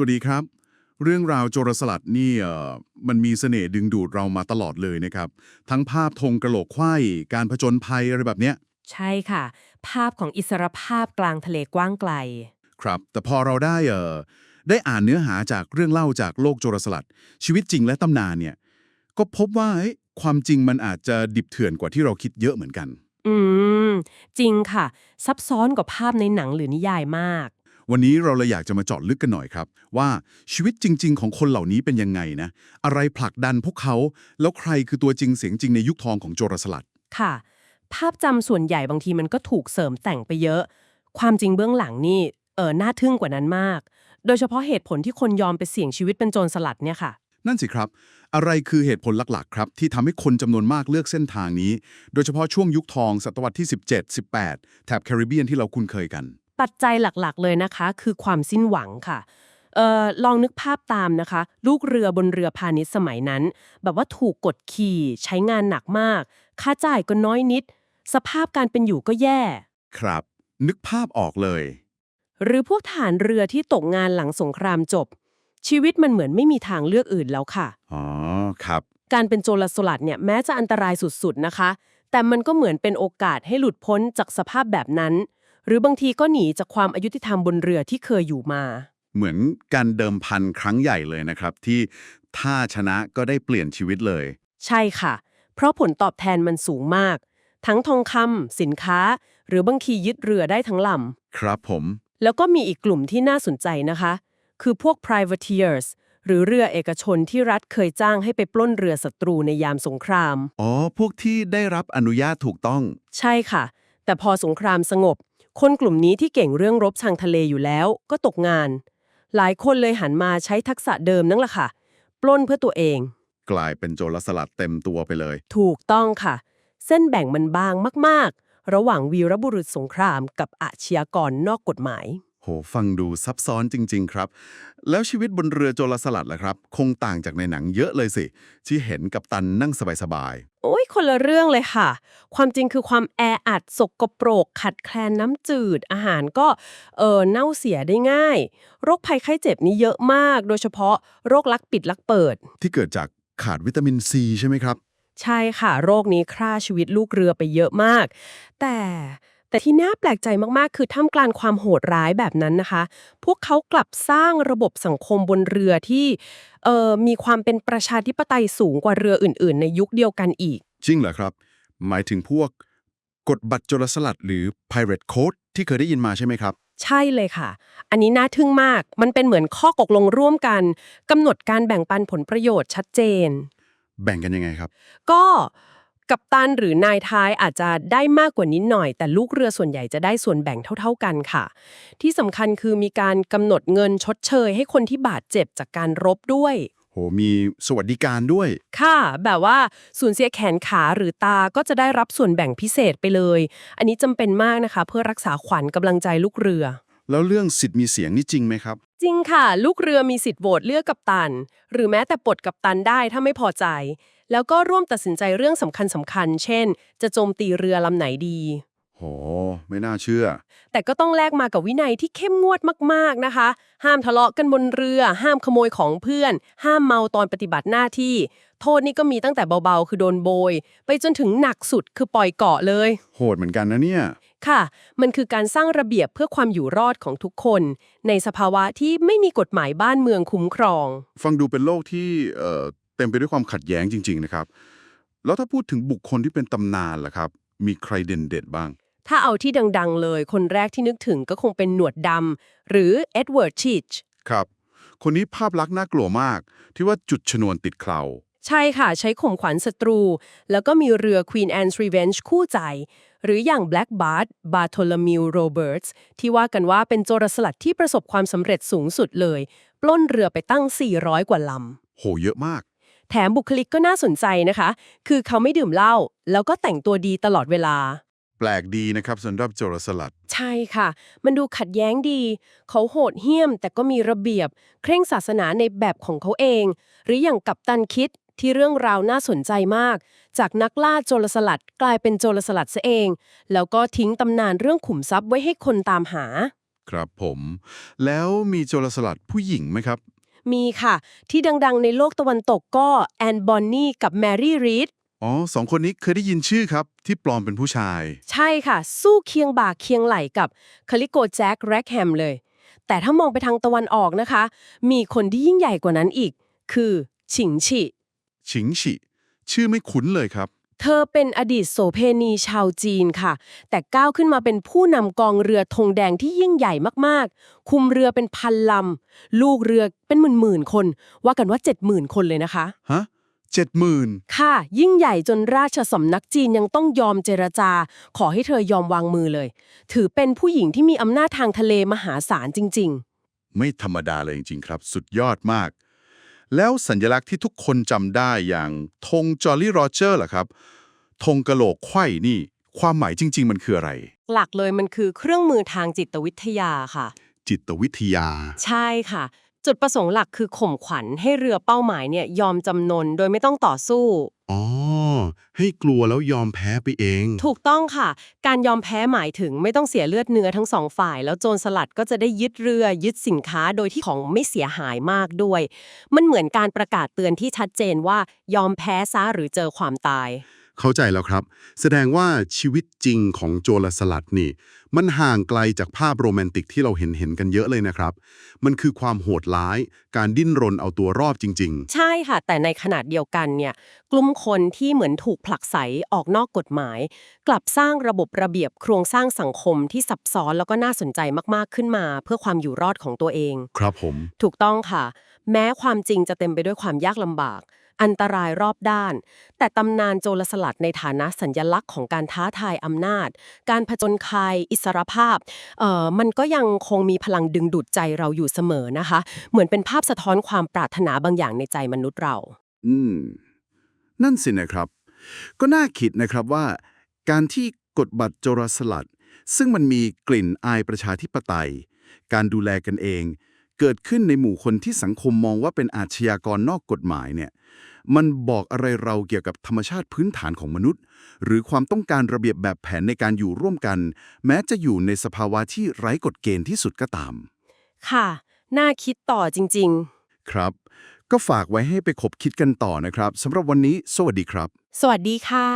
วัสดีครับ เรื่องราวโจรสลัดนี่เอ่อมันมีเสน่ห์ดึงดูดเรามาตลอดเลยนะครับ ทั้งภาพธงกระโหลกไขว้การผจญภัยอะไรแบบเนี้ย ใช่ค่ะ ภาพของอิสรภาพกลางทะเลกว้างไกล ครับ แต่พอเราได้เอ่อได้อ่านเนื้อหาจากเรื่องเล่าจากโลกโจรสลัด ชีวิตจริงและตำนานเนี่ย ก็พบว่าเอ้ยความจริงมันอาจจะดิบเถื่อนกว่าที่เราคิดเยอะเหมือนกัน อืม จริงค่ะ ซับซ้อนกว่าภาพในหนังหรือนิยายมาก วันนี้เราเลยอยากจะมาเจาะลึกกันหน่อยครับ ว่าชีวิตจริง ๆ ของคนเหล่านี้เป็นยังไงนะ อะไรผลักดันพวกเขา แล้วใครคือตัวจริงเสียงจริงในยุคทองของโจรสลัด ค่ะ ภาพจำส่วนใหญ่บางทีมันก็ถูกเสริมแต่งไปเยอะ ความจริงเบื้องหลังนี่เออน่าทึ่งกว่านั้นมาก โดยเฉพาะเหตุผลที่คนยอมไปเสี่ยงชีวิตเป็นโจรสลัดเนี่ยค่ะ นั่นสิครับ อะไรคือเหตุผลหลักๆ ครับ ที่ทำให้คนจำนวนมากเลือกเส้นทางนี้ โดยเฉพาะช่วงยุคทองศตวรรษที่ 17 18 แถบแคริบเบียนที่เราคุ้นเคยกัน ปัจจัยหลักๆ เลยนะคะ คือความสิ้นหวังค่ะเอ่อลองนึกภาพตามนะคะ ลูกเรือบนเรือพาณิชย์สมัยนั้น แบบว่าถูกกดขี่ ใช้งานหนักมาก ค่าจ่ายก็น้อยนิด สภาพการเป็นอยู่ก็แย่ ครับ นึกภาพออกเลย หรือพวกฐานเรือที่ตกงานหลังสงครามจบ ชีวิตมันเหมือนไม่มีทางเลือกอื่นแล้วค่ะอ๋อครับ การเป็นโจรสลัดเนี่ยแม้จะอันตรายสุดๆนะคะ แต่มันก็เหมือนเป็นโอกาสให้หลุดพ้นจากสภาพแบบนั้นห รือบางทีก็หนีจากความอายุติธรรมบนเรือที่เคยอยู่มา เหมือนการเดิมพันครั้งใหญ่เลยนะครับ ที่ถ้าชนะก็ได้เปลี่ยนชีวิตเลย ใช่ค่ะ เพราะผลตอบแทนมันสูงมาก ทั้งทองคำสินค้า หรือบางทียึดเรือได้ทั้งลครับผมำแล้วก็มีอีกกลุ่มที่น่าสนใจนะคะ คือพวก privateers หรือเรือเอกชนที่รัฐเคยจ้างให้ไปปล้นเรือศัตรูในยามสงคราม อ๋อ พวกที่ได้รับอนุญาตถูกต้อง ใช่ค่ะ แต่พอสงครามสงบ คนกลุ่มนี้ที่เก่งเรื่องรบทางทะเลอยู่แล้วก็ตกงาน หลายคนเลยหันมาใช้ทักษะเดิมนั่นแหละค่ะ ปล้นเพื่อตัวเอง กลายเป็นโจรสลัดเต็มตัวไปเลย ถูกต้องค่ะ เส้นแบ่งมันบางมาก ๆ ระหว่างวีรบุรุษสงครามกับอาชญากรนอกกฎหมาย โห ฟังดูซับซ้อนจริง ๆ ครับ แล้วชีวิตบนเรือโจรสลัดล่ะครับ คงต่างจากในหนังเยอะเลยสิ ที่เห็นกับตันนั่งสบายโอ้ยคนละเรื่องเลยค่ะ ความจริงคือความแออัดสกปรก ขัดแคลนน้ำจืด อาหารก็เออเน่าเสียได้ง่าย โรคภัยไข้เจ็บนี่เยอะมาก โดยเฉพาะโรคลักปิดลักเปิด ๆ ที่เกิดจากขาดวิตามินซีใช่ไหมครับ ใช่ค่ะ โรคนี้ฆ่าชีวิตลูกเรือไปเยอะมาก แต่ แต่ที่น่าแปลกใจมากๆ คือท่ามกลางความโหดร้ายแบบนั้นนะคะ พวกเขากลับสร้างระบบสังคมบนเรือที่เอ่อมีความเป็นประชาธิปไตยสูงกว่าเรืออื่น ๆ ในยุคเดียวกันอีก จริงเหรอครับ หมายถึงพวกกฎบัตรโจรสลัดหรือ Pirate Code ที่เคยได้ยินมาใช่ไหมครับ ใช่เลยค่ะ อันนี้น่าทึ่งมาก มันเป็นเหมือนข้อกลงร่วมกันกำหนดการแบ่งปันผลประโยชน์ชัดเจน แบ่งกันยังไงครับ ก็ กัปตันหรือนายท้ายอาจจะได้มากกว่านิดหน่อย แต่ลูกเรือส่วนใหญ่จะได้ส่วนแบ่งเท่า ๆกันค่ะ ที่สำคัญคือมีการกำหนดเงินชดเชย ให้คนที่บาดเจ็บจากการรบด้วย โห มีสวัสดิการด้วย ค่ะ แบบว่าสูญเสียแขนขาหรือตาก็จะได้รับส่วนแบ่งพิเศษไปเลย อันนี้จำเป็นมากนะคะ เพื่อรักษาขวัญกำลังใจลูกเรือ แล้วเรื่องสิทธิ์มีเสียงนี่จริงไหมครับ จริงค่ะ ลูกเรือมีสิทธิ์โหวตเลือกกัปตัน หรือแม้แต่ปลดกัปตันได้ถ้าไม่พอใจ แล้วก็ร่วมตัดสินใจเรื่องสำคัญสำคัญๆเช่น จะโจมตีเรือลำไหนดี โห ไม่น่าเชื่อ แต่ก็ต้องแลกมากับวินัยที่เข้มงวดมากๆนะคะ ห้ามทะเลาะกันบนเรือ ห้ามขโมยของเพื่อน ห้ามเมาตอนปฏิบัติหน้าที่ โทษนี่ก็มีตั้งแต่เบาๆ คือโดนโบย ไปจนถึงหนักสุดคือปล่อยเกาะเลย โหดเหมือนกันนะเนี่ย ค่ะ มันคือการสร้างระเบียบเพื่อความอยู่รอดของทุกคน ในสภาวะที่ไม่มีกฎหมายบ้านเมืองคุ้มครอง ฟังดูเป็นโลกที่เอ่อ เต็มไปด้วยความขัดแย้งจริง ๆ นะครับ แล้วถ้าพูดถึงบุคคลที่เป็นตำนานล่ะครับ มีใครเด่นเด็ดบ้าง ถ้าเอาที่ดัง ๆ เลย คนแรกที่นึกถึงก็คงเป็นหนวดดำหรือเอ็ดเวิร์ดชีชครับ คนนี้ภาพลักษณ์น่ากลัวมาก ที่ว่าจุดชนวนติดเคราใช่ค่ะ ใช้ข่มขวัญศัตรู แล้วก็มีเรือ Queen Anne's Revenge คู่ใจ หรืออย่าง Black Bart Bartholomew Roberts ที่ว่ากันว่าเป็นโจรสลัดที่ประสบความสำเร็จสูงสุดเลย ปล้นเรือไปตั้ง 400 กว่าลำ โห เยอะมาก แถมบุคลิกก็น่าสนใจนะคะ คือเขาไม่ดื่มเหล้าแล้วก็แต่งตัวดีตลอดเวลา แปลกดีนะครับสำหรับโจรสลัด ใช่ค่ะ มันดูขัดแย้งดี เขาโหดเหี้ยมแต่ก็มีระเบียบ เคร่งศาสนาในแบบของเขาเอง หรืออย่างกัปตันคิดที่เรื่องราวน่าสนใจมาก จากนักล่าโจรสลัดกลายเป็นโจรสลัดซะเอง แล้วก็ทิ้งตำนานเรื่องขุมทรัพย์ไว้ให้คนตามหา ครับผม แล้วมีโจรสลัดผู้หญิงไหมครับ มีค่ะ ที่ดังๆ ในโลกตะวันตกก็แอนบอนนี่กับแมรี่รีดอ๋อสองคนนี้เคยได้ยินชื่อครับ ที่ปลอมเป็นผู้ชาย ใช่ค่ะ สู้เคียงบ่าเคียงไหลกับคาลิโกแจ็คแร็กแฮมเลย แต่ถ้ามองไปทางตะวันออกนะคะ มีคนที่ยิ่งใหญ่กว่านั้นอีก คือฉิงฉิฉิงฉิชื่อไม่คุ้นเลยครับ เธอเป็นอดีตโสเพณีชาวจีนค่ะ แต่ก้าวขึ้นมาเป็นผู้นำกองเรือธงแดงที่ยิ่งใหญ่มากๆ คุมเรือเป็นพันลำ ลูกเรือเป็นหมื่นๆคน ว่ากันว่า 70,000 คนเลยนะคะ ฮะเจ็ดหมื่นค่ะ ยิ่งใหญ่จนราชสำนักจีนยังต้องยอมเจรจา ขอให้เธอยอมวางมือเลย ถือเป็นผู้หญิงที่มีอำนาจทางทะเลมหาศาลจริงไม่ธรรมดาเลยจริงๆครับ สุดยอดมาก แล้วสัญลักษณ์ที่ทุกคนจำได้อย่างธงจอลลี่โรเจอร์ล่ะครับธงกะโหลกไขว้นี่ ความหมายจริง ๆ มันคืออะไรๆหลักเลยมันคือเครื่องมือทางจิตวิทยาค่ะ จิตวิทยา ใช่ค่ะ จุดประสงค์หลักคือข่มขวัญให้เรือเป้าหมายเนี่ยยอมจำนนโดยไม่ต้องต่อสู้ อ๋อ ให้กลัวแล้วยอมแพ้ไปเอง ถูกต้องค่ะ การยอมแพ้หมายถึงไม่ต้องเสียเลือดเนื้อทั้งสองฝ่าย แล้วโจรสลัดก็จะได้ยึดเรือ ยึดสินค้าโดยที่ของไม่เสียหายมากด้วย มันเหมือนการประกาศเตือนที่ชัดเจนว่ายอมแพ้ซะหรือเจอความตาย เข้าใจแล้วครับ แสดงว่าชีวิตจริงของโจรสลัดนี่ มันห่างไกลจากภาพโรแมนติกที่เราเห็นเห็นกันเยอะเลยนะครับ มันคือความโหดร้าย การดิ้นรนเอาตัวรอดจริงใช่ค่ะ แต่ในขนาดเดียวกันเนี่ย กลุ่มคนที่เหมือนถูกผลักไสออกนอกกฎหมาย กลับสร้างระบบระเบียบโครงสร้างสังคมที่ซับซ้อนแล้วก็น่าสนใจมากๆขึ้นมา เพื่อความอยู่รอดของตัวเองๆครับผม ถูกต้องค่ะ แม้ความจริงจะเต็มไปด้วยความยากลำบาก อันตรายรอบด้าน แต่ตำนานโจรสลัดในฐานะสัญญลักษณ์ของการท้าทายอำนาจ การผจญภัยอิสรภาพเอ่อมันก็ยังคงมีพลังดึงดูดใจเราอยู่เสมอนะคะ เหมือนเป็นภาพสะท้อนความปรารถนาบางอย่างในใจมนุษย์เรา อืม นั่นสินะครับ ก็น่าคิดนะครับว่า การที่กฎบัตรโจรสลัด ซึ่งมันมีกลิ่นอายประชาธิปไตย การดูแลกันเอง เกิดขึ้นในหมู่คนที่สังคมมองว่าเป็นอาชญากรนอกกฎหมายเนี่ย มันบอกอะไรเราเกี่ยวกับธรรมชาติพื้นฐานของมนุษย์ หรือความต้องการระเบียบแบบแผนในการอยู่ร่วมกัน แม้จะอยู่ในสภาวะที่ไร้กฎเกณฑ์ที่สุดก็ตาม ค่ะ น่าคิดต่อจริงครับ ก็ฝากไว้ให้ไปคบคิดกันต่อนะครับสำหรับวันนี้ สวัสดีครับๆสวัสดีค่ะ